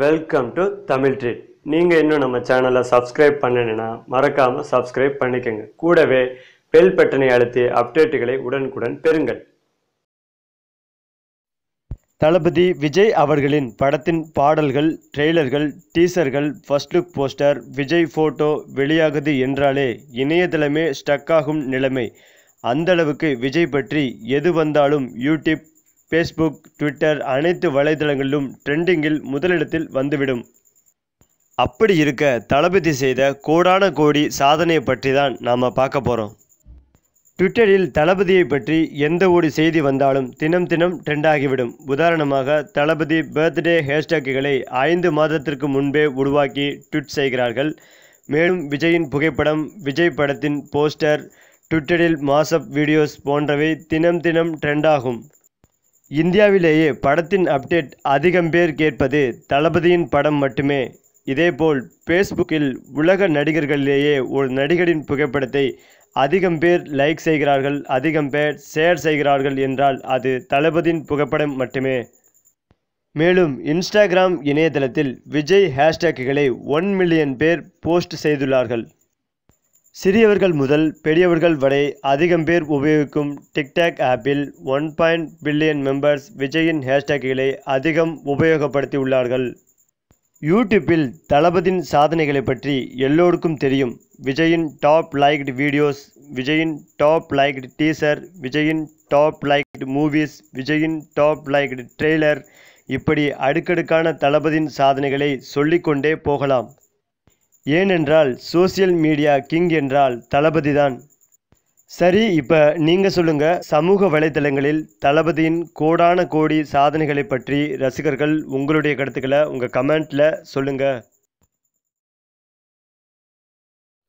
Welcome to Tamil treat நீங்கள் இன்னும் நம்ம சேனலை சப்ஸ்கிரைப் பண்ணணுன்னா மறக்காமல் சப்ஸ்கிரைப் பண்ணிக்கோங்க. கூடவே பெல் பட்டனை அழுத்தி அப்டேட்டுகளை உடனுக்குடன் பெறுங்கள். தளபதி விஜய் அவர்களின் படத்தின் பாடல்கள் ட்ரெய்லர்கள் டீசர்கள் first look poster Vijay photo வெளியாகுது என்றாலே இணையதளமே ஸ்டக் ஆகும் நிலைமை. அந்தளவுக்கு விஜய் பற்றி எது வந்தாலும் யூடியூப் ஃபேஸ்புக் ட்விட்டர் அனைத்து வலைதளங்களிலும் ட்ரெண்டிங்கில் முதலிடத்தில் வந்துவிடும். அப்படி இருக்க தளபதி செய்த கோடான கோடி சாதனையை பற்றி தான் நாம் பார்க்க போகிறோம் ட்விட்டரில் தளபதியை பற்றி எந்த ஒரு செய்தி வந்தாலும் தினம் தினம் ட்ரெண்டாகிவிடும் உதாரணமாக தளபதி பர்த்டே ஹேஷ்டேக்குகளை ஐந்து மாதத்திற்கு முன்பே உருவாக்கி ட்விட் செய்கிறார்கள். மேலும் விஜயின் புகைப்படம் விஜய் படத்தின் போஸ்டர் ட்விட்டரில் மாசப் வீடியோஸ் போன்றவை தினம் தினம் ட்ரெண்டாகும் இந்தியாவிலேயே படத்தின் அப்டேட் அதிகம் பேர் கேட்பது தளபதியின் படம் மட்டுமே. இதேபோல் ஃபேஸ்புக்கில் உலக நடிகர்களிலேயே ஒரு நடிகரின் புகைப்படத்தை அதிகம் பேர் லைக் செய்கிறார்கள் அதிகம் பேர் ஷேர் செய்கிறார்கள் என்றால் அது தளபதியின் புகைப்படம் மட்டுமே. மேலும் இன்ஸ்டாகிராம் இணையதளத்தில் விஜய் ஹேஷ்டேக்குகளை ஒன் மில்லியன் பேர் போஸ்ட் செய்துள்ளார்கள். சிறியவர்கள் முதல் பெரியவர்கள் வரை அதிகம் பேர் உபயோகிக்கும் டிக்டாக் ஆப்பில் ஒன் பாயிண்ட் பில்லியன் மெம்பர்ஸ் விஜயின் ஹேஷ்டேக்குகளை அதிகம் உபயோகப்படுத்தியுள்ளார்கள் யூடியூப்பில் தளபதியின் சாதனைகளை பற்றி எல்லோருக்கும் தெரியும். விஜயின் டாப் லைக்டு வீடியோஸ் விஜயின் டாப் லைக்டு டீசர் விஜயின் டாப் லைக்டு மூவிஸ் விஜயின் டாப் லைக்டு ட்ரெய்லர் இப்படி அடுக்கடுக்கான தளபதியின் சாதனைகளை சொல்லிக்கொண்டே போகலாம். ஏனென்றால் சோசியல் மீடியா கிங் என்றால் தளபதி தான் சரி இப்போ நீங்கள் சொல்லுங்கள் சமூக வலைத்தளங்களில் தளபதியின் கோடான கோடி சாதனைகளை பற்றி ரசிகர்கள் உங்களுடைய கருத்துக்களை உங்கள் கமெண்ட்டில் சொல்லுங்கள்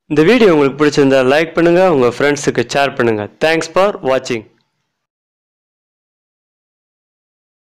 இந்த வீடியோ உங்களுக்கு பிடிச்சிருந்தா லைக் பண்ணுங்கள் உங்கள் ஃப்ரெண்ட்ஸுக்கு ஷேர் பண்ணுங்கள் தேங்க்ஸ் ஃபார் வாட்சிங்